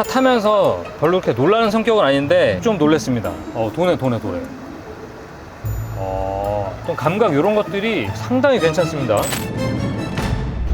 차 타면서 별로 그렇게 놀라는 성격은 아닌데 좀 놀랬습니다. 어, 도네, 도네, 도네. 어, 좀 감각 이런 것들이 상당히 괜찮습니다.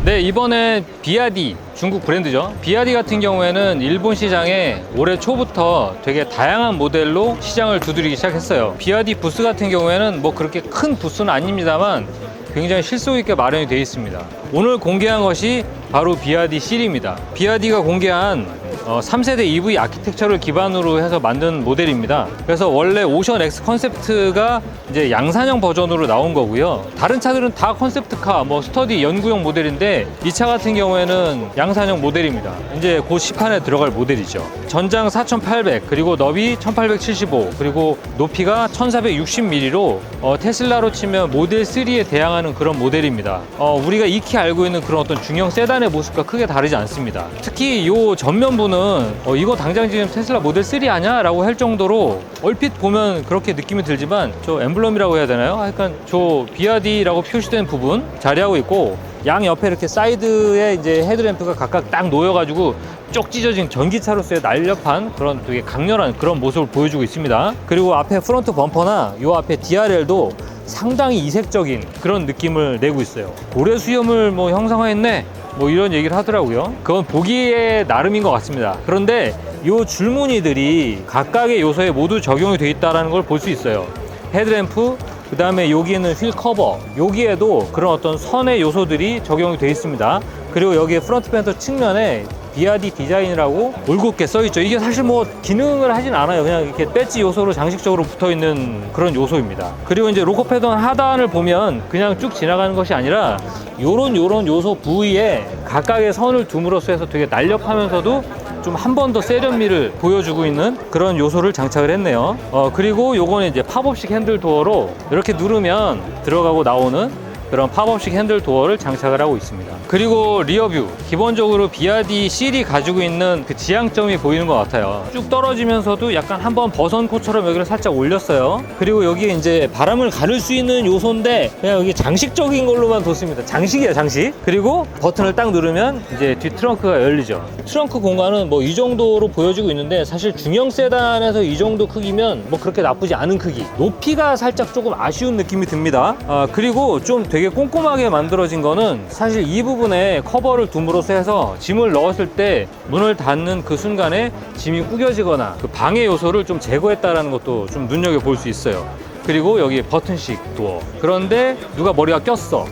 네, 이번에 비아디 중국 브랜드죠. 비아디 같은 경우에는 일본 시장에 올해 초부터 되게 다양한 모델로 시장을 두드리기 시작했어요. 비아디 부스 같은 경우에는 뭐 그렇게 큰 부스는 아닙니다만 굉장히 실속 있게 마련이 되어 있습니다. 오늘 공개한 것이 바로 비아디 C입니다. 비아디가 공개한 어, 3세대 EV 아키텍처를 기반으로 해서 만든 모델입니다. 그래서 원래 오션 X 컨셉트가 이제 양산형 버전으로 나온 거고요. 다른 차들은 다 컨셉트카, 뭐 스터디 연구용 모델인데 이 차 같은 경우에는 양산형 모델입니다. 이제 곧 시판에 들어갈 모델이죠. 전장 4,800 그리고 너비 1,875 그리고 높이가 1,460mm로 어, 테슬라로 치면 모델 3에 대항하는 그런 모델입니다. 어, 우리가 익히 알고 있는 그런 어떤 중형 세단의 모습과 크게 다르지 않습니다. 특히 이 전면부는 어, 이거 당장 지금 테슬라 모델 3 아냐? 라고 할 정도로 얼핏 보면 그렇게 느낌이 들지만 저 엠블럼이라고 해야 되나요? 약간 저 비아디라고 표시된 부분 자리하고 있고 양 옆에 이렇게 사이드에 이제 헤드램프가 각각 딱 놓여가지고 쪽 찢어진 전기차로서의 날렵한 그런 되게 강렬한 그런 모습을 보여주고 있습니다. 그리고 앞에 프론트 범퍼나 요 앞에 DRL도 상당히 이색적인 그런 느낌을 내고 있어요. 고래 수염을 뭐 형상화했네. 뭐 이런 얘기를 하더라고요. 그건 보기에 나름인 것 같습니다. 그런데 요 줄무늬들이 각각의 요소에 모두 적용이 돼 있다는 걸 볼 수 있어요. 헤드램프, 그 다음에 여기에는 휠 커버, 여기에도 그런 어떤 선의 요소들이 적용이 돼 있습니다. 그리고 여기에 프론트 펜터 측면에 비아디 디자인이라고 올곧게 써 있죠. 이게 사실 뭐 기능을 하진 않아요. 그냥 이렇게 배지 요소로 장식적으로 붙어 있는 그런 요소입니다. 그리고 이제 로커 패던 하단을 보면 그냥 쭉 지나가는 것이 아니라 요런 요런 요소 부위에 각각의 선을 둠으로써 해서 되게 날렵하면서도 좀 한 번 더 세련미를 보여주고 있는 그런 요소를 장착을 했네요. 어, 그리고 요거는 이제 팝업식 핸들 도어로 이렇게 누르면 들어가고 나오는 그런 팝업식 핸들 도어를 장착을 하고 있습니다. 그리고 리어뷰 기본적으로 비아디 C이 가지고 있는 그 지향점이 보이는 것 같아요. 쭉 떨어지면서도 약간 한번 버선 코처럼 여기를 살짝 올렸어요. 그리고 여기에 이제 바람을 가를 수 있는 요소인데 그냥 여기 장식적인 걸로만 뒀습니다. 장식이야 장식. 그리고 버튼을 딱 누르면 이제 뒤 트렁크가 열리죠. 트렁크 공간은 뭐 이 정도로 보여지고 있는데 사실 중형 세단에서 이 정도 크기면 뭐 그렇게 나쁘지 않은 크기. 높이가 살짝 조금 아쉬운 느낌이 듭니다. 아, 그리고 좀 되게 꼼꼼하게 만들어진 거는 사실 이 부분에 커버를 둠으로써 해서 짐을 넣었을 때 문을 닫는 그 순간에 짐이 구겨지거나 그 방해 요소를 좀 제거했다라는 것도 좀 눈여겨 볼 수 있어요. 그리고 여기 버튼식 도어. 그런데 누가 머리가 꼈어.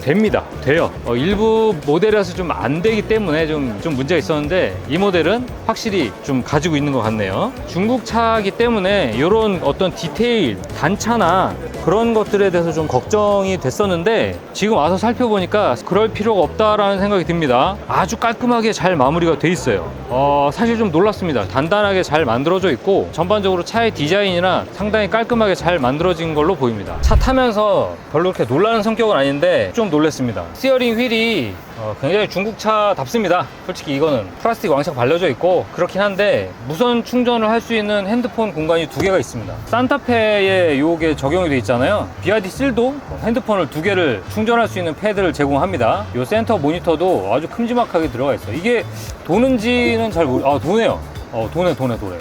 됩니다. 돼요. 어, 일부 모델에서 좀 안 되기 때문에 좀, 좀 문제가 있었는데 이 모델은 확실히 좀 가지고 있는 것 같네요. 중국 차기 때문에 이런 어떤 디테일, 단차나 그런 것들에 대해서 좀 걱정이 됐었는데 지금 와서 살펴보니까 그럴 필요가 없다라는 생각이 듭니다. 아주 깔끔하게 잘 마무리가 돼 있어요. 어, 사실 좀 놀랐습니다. 단단하게 잘 만들어져 있고 전반적으로 차의 디자인이나 상당히 깔끔하게 잘 만들어진 걸로 보입니다. 차 타면서 별로 그렇게 놀라는 성격은 아닌데 좀 놀랐습니다. 스티어링 휠이 어, 굉장히 중국차답습니다. 솔직히 이거는 플라스틱 왕창 발려져 있고 그렇긴 한데 무선 충전을 할 수 있는 핸드폰 공간이 두 개가 있습니다. 산타페에 요게 적용이 돼 있잖아요. 비아디 실도 핸드폰을 두 개를 충전할 수 있는 패드를 제공합니다. 요 센터 모니터도 아주 큼지막하게 들어가 있어요. 이게 도는지는 잘 모르, 아 도네요. 어 도네 도네 도네.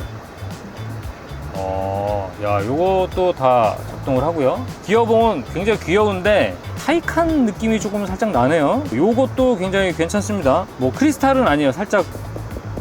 어, 야, 요것도 다 작동을 하고요. 기어봉은 굉장히 귀여운데 타이칸 느낌이 조금 살짝 나네요. 요것도 굉장히 괜찮습니다. 뭐 크리스탈은 아니에요. 살짝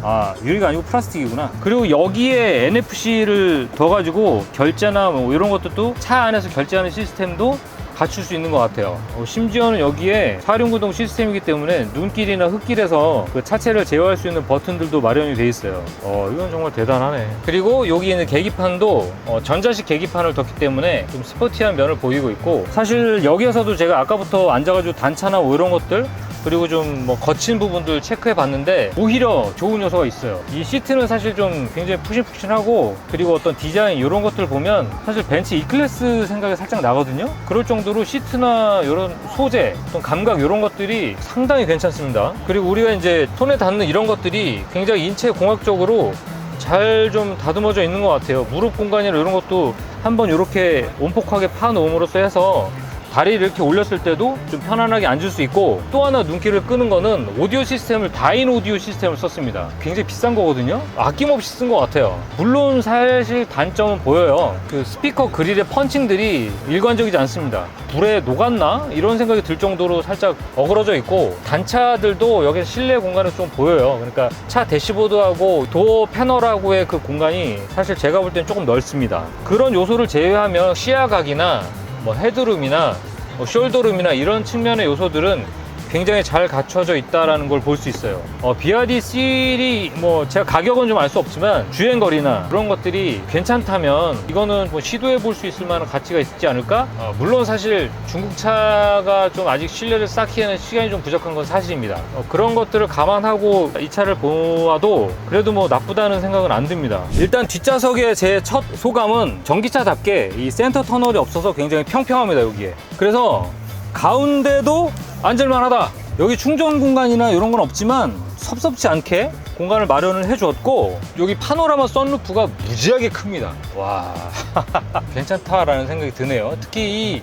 아, 유리가 아니고 플라스틱이구나. 그리고 여기에 NFC를 둬가지고 결제나 뭐 이런 것들도 차 안에서 결제하는 시스템도 갖출 수 있는 것 같아요. 어, 심지어는 여기에 사륜구동 시스템이기 때문에 눈길이나 흙길에서 그 차체를 제어할 수 있는 버튼들도 마련이 돼 있어요. 어, 이건 정말 대단하네. 그리고 여기 있는 계기판도 어, 전자식 계기판을 뒀기 때문에 좀 스포티한 면을 보이고 있고 사실 여기에서도 제가 아까부터 앉아가지고 단차나 뭐 이런 것들 그리고 좀 뭐 거친 부분들 체크해 봤는데 오히려 좋은 요소가 있어요. 이 시트는 사실 좀 굉장히 푸신푸신하고 그리고 어떤 디자인 이런 것들 보면 사실 벤츠 E클래스 생각이 살짝 나거든요. 그럴 정도로 시트나 이런 소재, 어떤 감각 이런 것들이 상당히 괜찮습니다. 그리고 우리가 이제 손에 닿는 이런 것들이 굉장히 인체 공학적으로 잘 좀 다듬어져 있는 것 같아요. 무릎 공간이나 이런 것도 한번 이렇게 온폭하게 파놓음으로써 해서 다리를 이렇게 올렸을 때도 좀 편안하게 앉을 수 있고 또 하나 눈길을 끄는 거는 오디오 시스템을 다인 오디오 시스템을 썼습니다. 굉장히 비싼 거거든요. 아낌없이 쓴 것 같아요. 물론 사실 단점은 보여요. 그 스피커 그릴의 펀칭들이 일관적이지 않습니다. 불에 녹았나? 이런 생각이 들 정도로 살짝 어그러져 있고 단차들도 여기 실내 공간에 좀 보여요. 그러니까 차 대시보드하고 도어 패널하고의 그 공간이 사실 제가 볼 때는 조금 넓습니다. 그런 요소를 제외하면 시야각이나 뭐 헤드룸이나 뭐 숄더룸이나 이런 측면의 요소들은 굉장히 잘 갖춰져 있다라는 걸 볼 수 있어요. 어, BRD C1이 뭐 제가 가격은 좀 알 수 없지만 주행 거리나 그런 것들이 괜찮다면 이거는 뭐 시도해 볼 수 있을 만한 가치가 있지 않을까? 어, 물론 사실 중국 차가 좀 아직 신뢰를 쌓기에는 시간이 좀 부족한 건 사실입니다. 어, 그런 것들을 감안하고 이 차를 보아도 그래도 뭐 나쁘다는 생각은 안 듭니다. 일단 뒷좌석의 제 첫 소감은 전기차답게 이 센터 터널이 없어서 굉장히 평평합니다 여기에. 그래서 가운데도 앉을만하다. 여기 충전 공간이나 이런 건 없지만 섭섭지 않게 공간을 마련을 해주었고 여기 파노라마 썬루프가 무지하게 큽니다. 와 괜찮다라는 생각이 드네요. 특히 이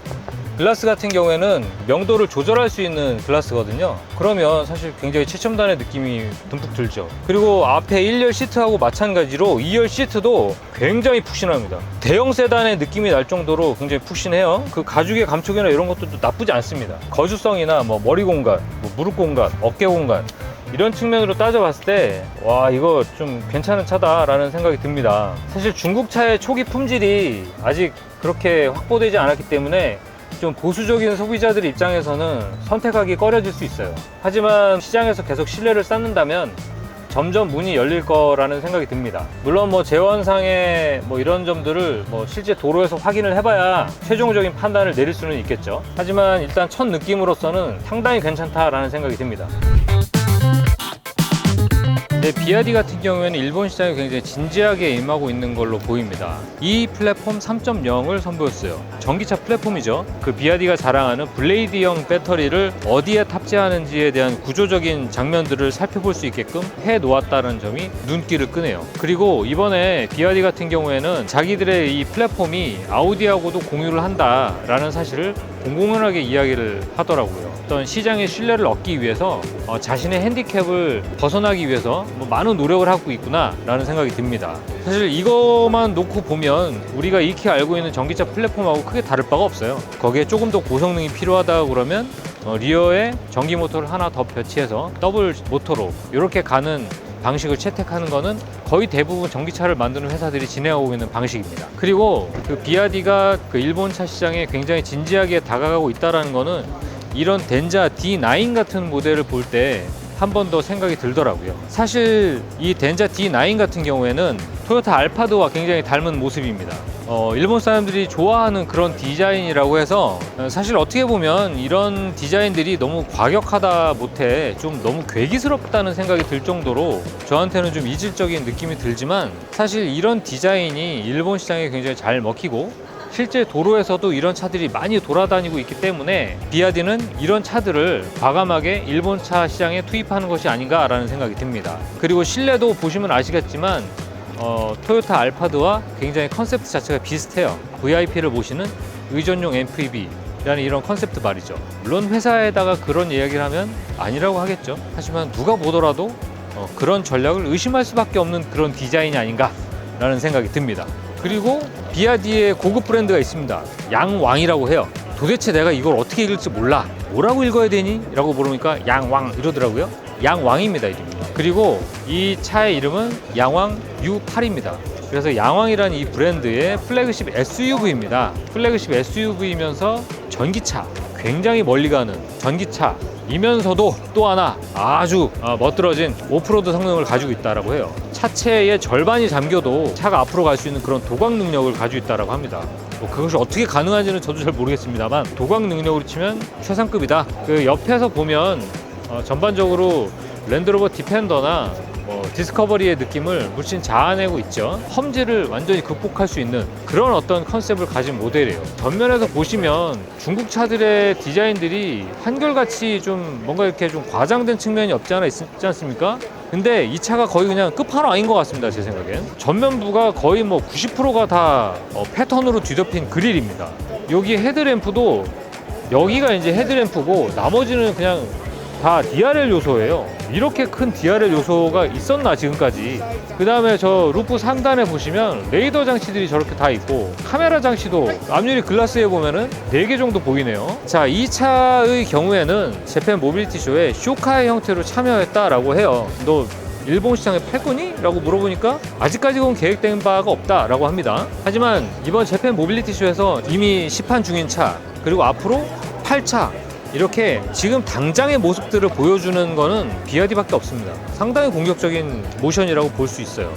글라스 같은 경우에는 명도를 조절할 수 있는 글라스거든요. 그러면 사실 굉장히 최첨단의 느낌이 듬뿍 들죠. 그리고 앞에 1열 시트하고 마찬가지로 2열 시트도 굉장히 푹신합니다. 대형 세단의 느낌이 날 정도로 굉장히 푹신해요. 그 가죽의 감촉이나 이런 것도 나쁘지 않습니다. 거주성이나 뭐 머리 공간, 뭐 무릎 공간, 어깨 공간 이런 측면으로 따져봤을 때, 와, 이거 좀 괜찮은 차다라는 생각이 듭니다. 사실 중국 차의 초기 품질이 아직 그렇게 확보되지 않았기 때문에 좀 보수적인 소비자들 입장에서는 선택하기 꺼려질 수 있어요. 하지만 시장에서 계속 신뢰를 쌓는다면 점점 문이 열릴 거라는 생각이 듭니다. 물론 뭐 재원상의 뭐 이런 점들을 뭐 실제 도로에서 확인을 해봐야 최종적인 판단을 내릴 수는 있겠죠. 하지만 일단 첫 느낌으로서는 상당히 괜찮다라는 생각이 듭니다. 네, 비아디 같은 경우에는 일본 시장에 굉장히 진지하게 임하고 있는 걸로 보입니다. 이 플랫폼 3.0을 선보였어요. 전기차 플랫폼이죠. 그 비아디가 자랑하는 블레이드형 배터리를 어디에 탑재하는지에 대한 구조적인 장면들을 살펴볼 수 있게끔 해 놓았다는 점이 눈길을 끄네요. 그리고 이번에 비아디 같은 경우에는 자기들의 이 플랫폼이 아우디하고도 공유를 한다라는 사실을 공공연하게 이야기를 하더라고요. 어떤 시장의 신뢰를 얻기 위해서 어, 자신의 핸디캡을 벗어나기 위해서 뭐 많은 노력을 하고 있구나라는 생각이 듭니다. 사실 이것만 놓고 보면 우리가 익히 알고 있는 전기차 플랫폼하고 크게 다를 바가 없어요. 거기에 조금 더 고성능이 필요하다 그러면 어, 리어에 전기 모터를 하나 더 배치해서 더블 모터로 이렇게 가는 방식을 채택하는 거는 거의 대부분 전기차를 만드는 회사들이 진행하고 있는 방식입니다. 그리고 그 비아디가 그 일본 차 시장에 굉장히 진지하게 다가가고 있다라는 거는 이런 덴자 D9 같은 모델을 볼때 한번더 생각이 들더라고요. 사실 이 덴자 D9 같은 경우에는 토요타 알파드와 굉장히 닮은 모습입니다. 어, 일본 사람들이 좋아하는 그런 디자인이라고 해서 어, 사실 어떻게 보면 이런 디자인들이 너무 과격하다 못해 좀 너무 괴기스럽다는 생각이 들 정도로 저한테는 좀 이질적인 느낌이 들지만 사실 이런 디자인이 일본 시장에 굉장히 잘 먹히고 실제 도로에서도 이런 차들이 많이 돌아다니고 있기 때문에 비아디는 이런 차들을 과감하게 일본 차 시장에 투입하는 것이 아닌가라는 생각이 듭니다. 그리고 실내도 보시면 아시겠지만 어, 토요타 알파드와 굉장히 컨셉트 자체가 비슷해요. VIP를 모시는 의전용 MPV. 라는 이런 컨셉트 말이죠. 물론 회사에다가 그런 이야기를 하면 아니라고 하겠죠. 하지만 누가 보더라도 어, 그런 전략을 의심할 수밖에 없는 그런 디자인이 아닌가라는 생각이 듭니다. 그리고 비아디의 고급 브랜드가 있습니다. 양왕이라고 해요. 도대체 내가 이걸 어떻게 읽을지 몰라. 뭐라고 읽어야 되니? 라고 물으니까 양왕 이러더라고요. 양왕입니다, 이름이. 그리고 이 차의 이름은 양왕 U8입니다. 그래서 양왕이라는 이 브랜드의 플래그십 SUV입니다. 플래그십 SUV이면서 전기차, 굉장히 멀리 가는 전기차. 이면서도 또 하나 아주 어, 멋들어진 오프로드 성능을 가지고 있다라고 해요. 차체의 절반이 잠겨도 차가 앞으로 갈 수 있는 그런 도광 능력을 가지고 있다라고 합니다. 뭐 그것이 어떻게 가능한지는 저도 잘 모르겠습니다만 도광 능력으로 치면 최상급이다. 그 옆에서 보면 어, 전반적으로 랜드로버 디펜더나 뭐 디스커버리의 느낌을 물씬 자아내고 있죠. 험지를 완전히 극복할 수 있는 그런 어떤 컨셉을 가진 모델이에요. 전면에서 보시면 중국 차들의 디자인들이 한결같이 좀 뭔가 이렇게 좀 과장된 측면이 없지 않아 있지 않습니까? 근데 이 차가 거의 그냥 끝판왕인 것 같습니다. 제 생각엔. 전면부가 거의 뭐 90%가 다 어, 패턴으로 뒤덮인 그릴입니다. 여기 헤드램프도 여기가 이제 헤드램프고 나머지는 그냥 다 DRL 요소예요. 이렇게 큰 DRL 요소가 있었나 지금까지. 그 다음에 저 루프 상단에 보시면 레이더 장치들이 저렇게 다 있고 카메라 장치도 앞유리 글라스에 보면은 4개 정도 보이네요. 자, 이 차의 경우에는 재팬 모빌리티 쇼에 쇼카의 형태로 참여했다라고 해요. 너 일본 시장에 팔 거니? 라고 물어보니까 아직까지 는 계획된 바가 없다 라고 합니다. 하지만 이번 재팬 모빌리티 쇼에서 이미 시판 중인 차 그리고 앞으로 8차 이렇게 지금 당장의 모습들을 보여주는 거는 비아디밖에 없습니다. 상당히 공격적인 모션이라고 볼 수 있어요.